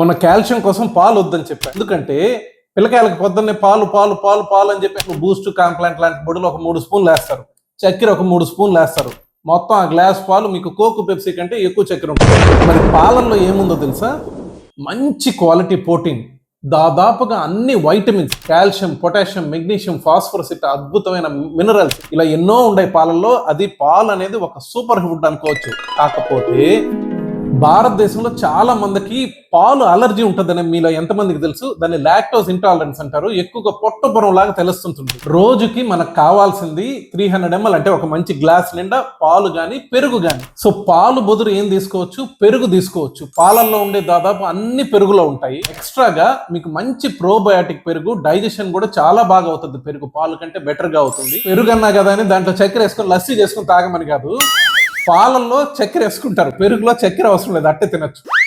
మొన్న కాల్షియం కోసం పాలు వద్దని చెప్పాను ఎందుకంటే పిల్లకాయలకు పొద్దున్నే పాలు పాలు పాలు పాలు అని చెప్పి బూస్ట్ కాంప్లాంట్ లాంటి పొడులు ఒక మూడు స్పూన్లు వేస్తారు. చక్కెర ఒక మూడు స్పూన్లు వేస్తారు. మొత్తం ఆ గ్లాస్ పాలు మీకు కోకు పెప్సీ కంటే ఎక్కువ చక్కెర ఉంటుంది. మరి పాలల్లో ఏముందో తెలుసా? మంచి క్వాలిటీ ప్రోటీన్ దాదాపుగా అన్ని vitamins calcium potassium magnesium phosphorus ఇట్లా అద్భుతమైన మినరల్స్ ఇలా ఎన్నో ఉన్నాయి పాలల్లో అది పాలు అనేది ఒక సూపర్ ఫుడ్ అనుకోవచ్చు. కాకపోతే భారతదేశంలో చాలా మందికి పాలు అలర్జీ ఉంటుందని మీలో ఎంతమందికి తెలుసు? దాన్ని లాక్టోస్ ఇంటాలరెన్స్ అంటారు. ఎక్కువగా పొట్టపురం లాగా తెలుస్తుంటుంది. రోజుకి మనకు కావాల్సింది త్రీ హండ్రెడ్ ఎంఎల్ అంటే ఒక మంచి గ్లాస్ నిండా పాలు కానీ పెరుగు కానీ సో పాలు బదులు ఏం తీసుకోవచ్చు? పెరుగు తీసుకోవచ్చు. పాలల్లో ఉండే దాదాపు అన్ని పెరుగులో ఉంటాయి. ఎక్స్ట్రాగా మీకు మంచి ప్రోబయాటిక్ పెరుగు డైజెషన్ కూడా చాలా బాగా అవుతుంది. పెరుగు పాలు కంటే బెటర్గా అవుతుంది. పెరుగు అన్నా కదా అని దాంట్లో చక్కెర వేసుకొని లస్సీ చేసుకొని తాగమని కాదు. పాలల్లో చక్కెర వేసుకుంటారు. పెరుగులో చక్కెర అవసరం లేదు. అట్టే తినచ్చు.